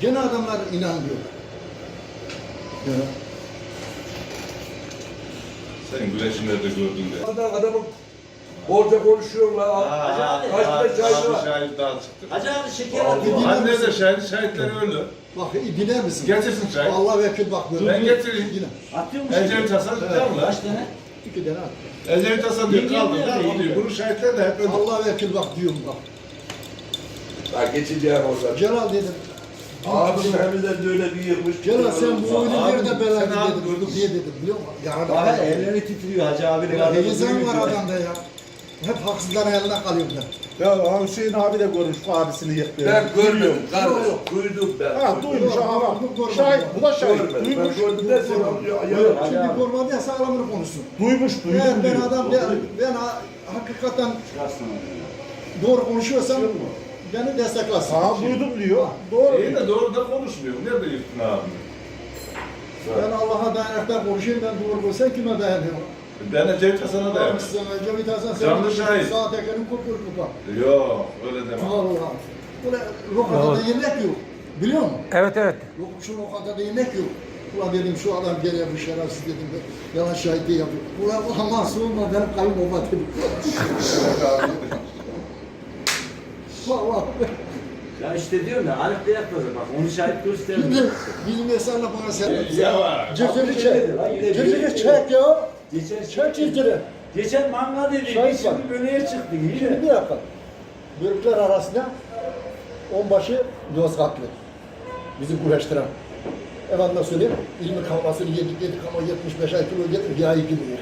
Gene adamlar inanmıyorlar. Ya. Sen güneşi nerede gördün de. Adam adamın orada konuşuyorlar. Aa, Kaç tane şahit abi var? şahit daha çıktı. Hacı abi şeker atıyor. Anne de şahit, şahitler öldü. Bak dinler misin? Getirsin şahit. Allah vekil bak böyle. Ben getireyim. Yine. Atıyor mu Ecevit? Hasan tutar mı? Kaç tane? İki tane at. Ecevit Hasan diyor kaldı. diyor. Bunun şahitler de hep öldü. Allah vekil bak diyorum bak. Ha geçeceğim orada. Celal dedim. Abim hemiden de öyle bir yırmış. Celal sen bu oyunu Abi, nerede beladın sen abi dedim. Diye dedim biliyor musun? Bak kaldım. elleri titriyor Hacı abinin Ya adamı. Heyecan var adamda ya. Hep haksızların eline kalıyorum ben. Ya Hüseyin abi de görmüş abisini yıktı. Ben görmedim Yok, kardeş. yok. Duydum ben. Ha duymuş ama şahit bu da şahit. Görmedim. Ben Duymuş, gördüm de şimdi korkmadı ya sağlamını konuşsun. duymuş, duydum Ben, ben adam ben, ben ha- hakikaten doğru konuşuyorsam beni desteklesin. Ha duydum diyor. Doğru. İyi de doğru da konuşmuyor. Nerede yıktın abini? Ben Allah'a dayanaktan konuşayım ben doğru konuşsam kime dayanıyorum? Ben Ecevit Hasan'a da. Sen Cemil Hasan sen Canlı şahit. Sağ tekerin kupur kupa. Yok öyle deme. Allah. Böyle lokantada yemek yok. Biliyor musun? Evet evet. Yok şu lokantada yemek yok. Ulan dedim şu adam geriye bu şerefsiz dedim. Yalan şahitliği yapıyor. Ulan ulan mahsul olma benim kayınbaba dedim. Vallahi. Ya işte diyorum ya Arif de yapmaz bak onu şahit Şimdi göstermiyor. bizim eserle bana sen. Yavaş. Cırcırı Abi çek. Cırcırı bir- çek ya. Geçen Çek cırcırı. Geçen manga dedi. Şahit Biz şimdi var. bölüye çıktık Şimdi yine. bir dakika. Börükler arasında onbaşı Yozgatlı. Bizi güreştiren. Efendime söyleyeyim, ilmi kavgasını yedik yedik ama 75 ay kilo getir, yağ gibi yer.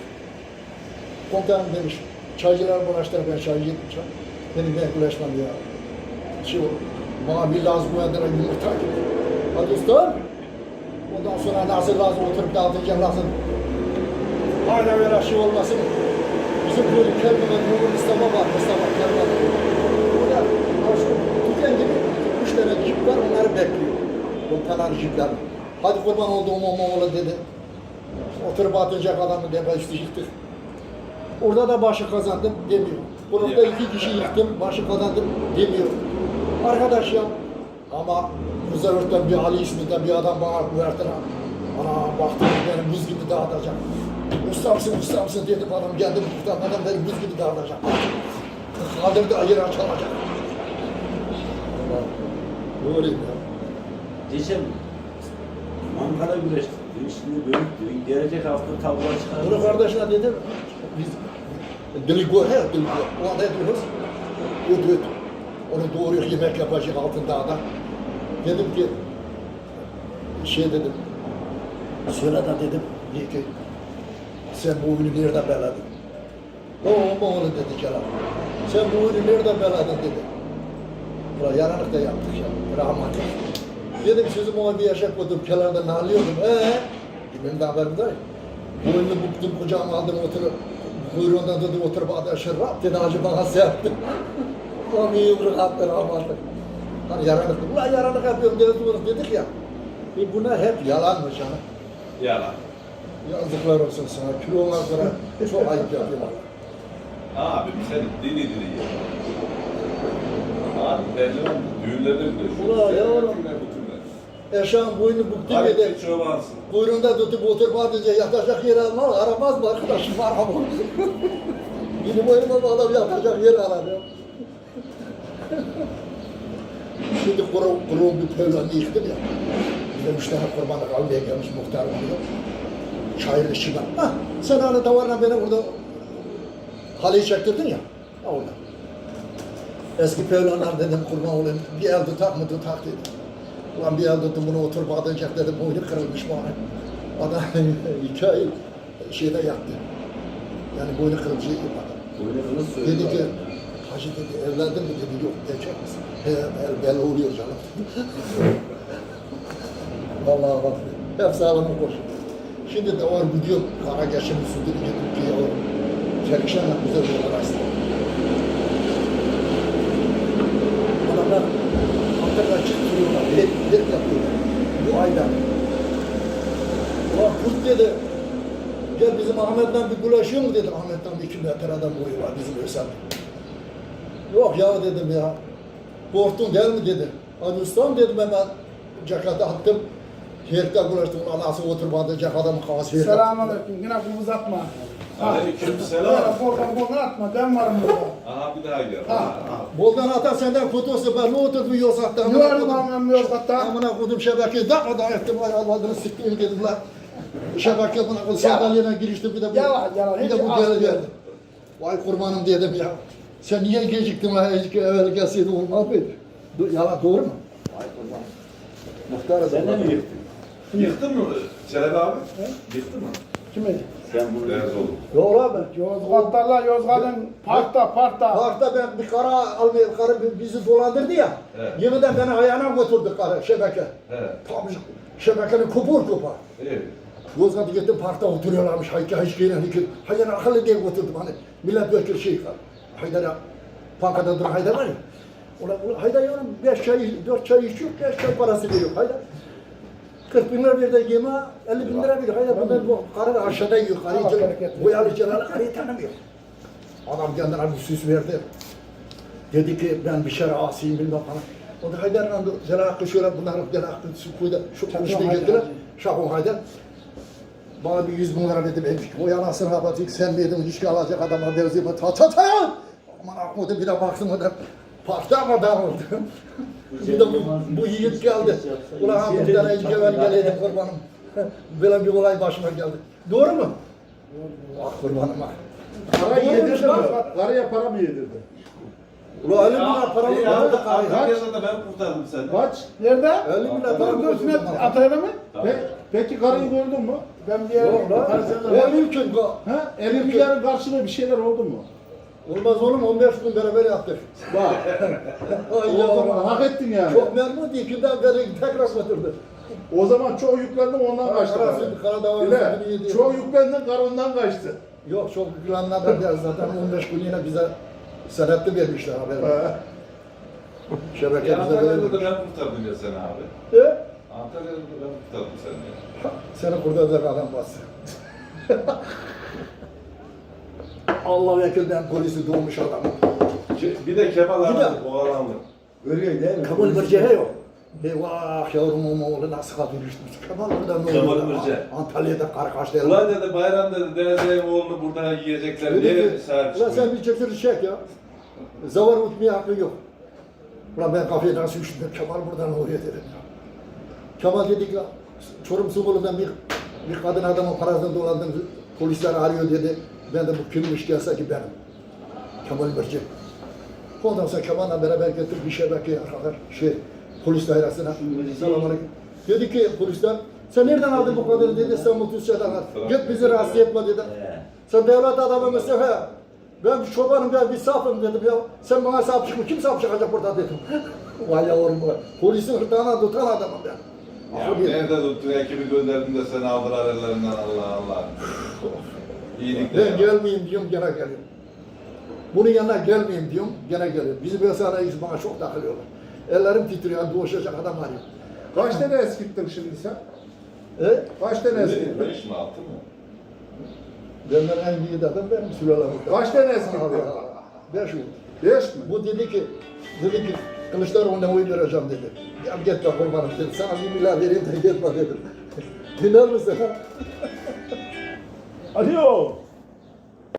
Komutanım demiş, çaycılar uğraştılar, ben çay yedim çay. Ben güreşmem ya. Şu, bana bir lazım uyandıra yumurta gibi. Hadi ustam. Ondan sonra nasıl lazım oturup dağıtacağım nasıl. Hala böyle şey olmasın. Bizim böyle kelime Nurul Mustafa var, Mustafa kelime. Orada şu tüken gibi üç tane jip var, onları bekliyor. Bu kalan jipler. Hadi kurban olduğum o oğlu dedi. Oturup atacak adamı üstü yıktık. Orada da başı kazandım demiyor. Burada iki kişi yıktım, başı kazandım demiyor. Arkadaş ya, ama Kızılırk'tan bir Ali isminde bir adam bana verdiler. Ana baktım beni buz gibi dağıtacak. Ustamsın ustamsın dedim adam geldi kurtarmadan beni buz gibi dağıtacak. Kaldırdı ayır açılacak. Doğruyum ya. Geçen Ankara güreştik. Şimdi diyor. Gelecek hafta Bunu çıkarız. kardeşine dedim, biz Diligo, he Diligo, o ne diyoruz? Öt öt. Onu doğruyor, yemek yapacak altında adam. Dedim ki, şey dedim, söyle de dedim, diye ki, sen bu oyunu nereden beladın? O o onu dedi Celal. Sen bu oyunu nereden beladın dedi. Ulan yaranık da yaptık ya, rahmetli. Dedim sizi bana bir yaşa koydum, kenarda nalıyordum. Ee, benim de haberim değil. Boynunu buktum, kucağıma aldım, oturup, kuyruğundan dedim, oturup adaşı rap dedi, acı bana serpti. Ulan bir yumruk attı rahmetli. Hani yaranık, ulan yaranık yapıyorum dedi, bunu dedik ya. E bunlar hep yalanmış ha. Yalan. Yazıklar olsun sana, kilonlar sonra çok ayıp yapıyorlar. Abim sen dili dili ye. Abi pehlivan düğünlerde bile. Ulan yavrum. Eşeğin boynu buktu Abi dedi. çobansın. Kuyruğunda tutup oturup atınca yatacak yer almaz, aramaz mı arkadaşım var ama. Benim boynuma bağlam yatacak yer arar ya. Şimdi kuru, kuru bir pevlanı yıktım ya. Bir de üç tane kurbanlık almaya gelmiş muhtar oluyor. İşçi var. Hah, sen hani davarla beni burada haleyi çektirdin ya. Ha orada. Eski pevlanlar dedim kurban olayım. Bir el tutak mı tutak dedi. Ulan bir el tuttum bunu oturup atacak dedim. Boynu kırılmış bana. Adam iki ay şeyde yattı. Yani boynu kırılmış şey adam. Dedi ki, hacı dedi evlendin mi dedi yok erkek misin? He el belli oluyor canım. Vallahi bak hep sağlamın koş. Şimdi de var gidiyor kara geçimi sürdürü gidip ki o çekişenle güzel bir arasında. Adamlar çıktırıyorlar, hep, hep yapıyorlar. Bu ayda. Ulan kurt dedi, gel bizim Ahmet'ten bir bulaşıyor mu dedi. Ahmet'ten bir iki metre adam boyu var bizim Ösel. Yok ya dedim ya. Korktun değil mi dedi. Hadi ustam dedim hemen. ceketi attım. Herkte bulaştım. Anası oturmadı. Cek adamın kafası herkte. Selamünaleyküm. Yine kumuz atma. Aleyküm selam. Boldan boldan atma. Ben varım burada. Aha bir daha gel. Ha. Boldan atan senden fotosu ben ne oturdum yosakta. Yuvarlı bağımlam Yozgat'ta. Amına kodum şebeke da kadar ettim ay Allah'ını siktir dedim lan. Şebeke buna kodum sandalyeden girişti bir de bu. Yalan, yalan, Bir de bu az geldi. Vay kurbanım dedim ya. Sen niye geciktin lan? Hiç evvel gelseydin olmaz mıydı? Yalan doğru mu? Vay kurbanım. Muhtar Sen de mi yıktın? Yıktın mı Çelebi abi? Yıktın mı? Kimi? Sen bunu Beyaz oğlum. Doğru abi. Yozgat'talar Yozgat'ın parkta parkta. Parkta ben bir kara almayıp karı bizi dolandırdı ya. Evet. Yeniden beni ayağına götürdü karı şebeke. Evet. Tabii şebekenin kupur kupar. İyi. Yozgat'a gittim parkta oturuyorlarmış. Hayki hayki hayki. Haydar akıllı diye götürdüm hani. Milletvekili şey var. Haydar'a bankada duran Haydar var ya. Ulan, ulan Haydar ya beş çay, dört çay içiyor, beş çay parası veriyor Haydar. 40 bin lira verdi yeme, 50 bin lira veriyor. Haydar bunlar bu karı da aşağıda yiyor. Karıyı, bereket boyalı celal karıyı tanımıyor. Adam kendine bir süs verdi. Dedi ki ben bir şere asiyim bilmem falan. O da Haydar'la da Celal şöyle bunların gene aklı su kuyuda şu Haydar. getirdiler. Şakon Haydar. Bana bir yüz bin lira dedi benim. O yanasını kapatayım sen miydin ilişki alacak adama benzeyim. Ta ta ta. Aman akmadı bir de baktım o da parkta ama ben oldum. Bir de bu, bu yiğit geldi. Ulan ha bir tane ilgi ver geleydim kurbanım. Böyle bir olay başıma geldi. Doğru mu? Ah kurbanım ah. Para yedirdi mi? Karıya para mı yedirdi? Ulan 50 bin lira paramı İyi, verdi abi, karıya. Antalya'da da ben kurtardım seni. Kaç? Nerede? 50 bin lira Dur paramı dur verdi. Sünnet Atay'da mı? Pe peki karıyı gördün mü? Ben bir yere... Yok lan. 50 için bu. Ha? 50 milyarın karşılığı bir şeyler oldu mu? Olmaz oğlum 15 gün beraber yaptık. Bak. O zaman hak ettin yani. Çok memnun değil. İkinden beri tekrar götürdü. O zaman çoğu yüklendim ondan kaçtı. Karadağ Öyle. arasını yedi. Çoğu yüklendin karı ondan kaçtı. Yok çok güvenlerden geldi zaten 15 gün yine bize senetli vermişler haberi. Ha. Şebeke Ya bize Antalya'da vermiş. da ben kurtardım ya seni abi. E? Antalya'da da ben kurtardım seni. Seni kurtaracak adam bastı. Allah vekil ben polisi doğmuş adamım. Bir de Kemal Bir de- abi görüyor değil mi? Kemal Birce'ye yok. Eyvah yavrumun oğlu nasıl katılmıştır. Kemal burada ne Kemal? Birce. Antalya'da karkaşta. Ulan dedi bayram dedi Denizli'nin oğlunu burada yiyecekler. Niye sahip ulan sen çıkmıyor? bir çektir çek ya. Zavar utmaya hakkı yok. Ulan ben kafeye nasıl üşüdüm, Kemal buradan oraya dedim ya. Kemal dedi ki, Çorum Sumulu'dan bir, bir kadın adamın parasını dolandım, polisler arıyor dedi. Ben de bu kimmiş gelse ki benim. Kemal Birci. Ondan sonra Kemal'la beraber getir bir şebekeye kadar şey, polis dairesine. Selamünaleyküm. Dedi ki polisler, sen nereden aldın bu kadını dedi, şeyden al. Git bizi rahatsız etme dedi. Sen devlet adamı mısın he? Ben bir çobanım, ben bir safım dedim ya. Sen bana sahip çıkma, kim sahip çıkacak burada dedim. Vay yavrum. Polisin hırtağına tutan adamım ben. Ya nerede tuttun ekibi gönderdim de seni aldılar ellerinden Allah Allah. İyilik de ben gelmeyeyim diyorum, gene geliyorum. Bunun yanına gelmeyeyim diyorum, gene geliyorum. Bizim iş bana çok takılıyorlar. Ellerim titriyor, doğuşacak adam arıyor. Kaç tane eskittin şimdi sen? E? Kaç tane Ne, eskittin? Beş mi altı mı? Benden en büyük adam benim sülalemde. Kaç tane eskittin? Beş oldu. Beş mi? Bu dedi ki, dedi ki Kılıçdaroğlu'na oy vereceğim dedi. Ya gitme kurbanım dedi. Sana bir milyar vereyim de gitme dedim. Dinler misin? 阿吃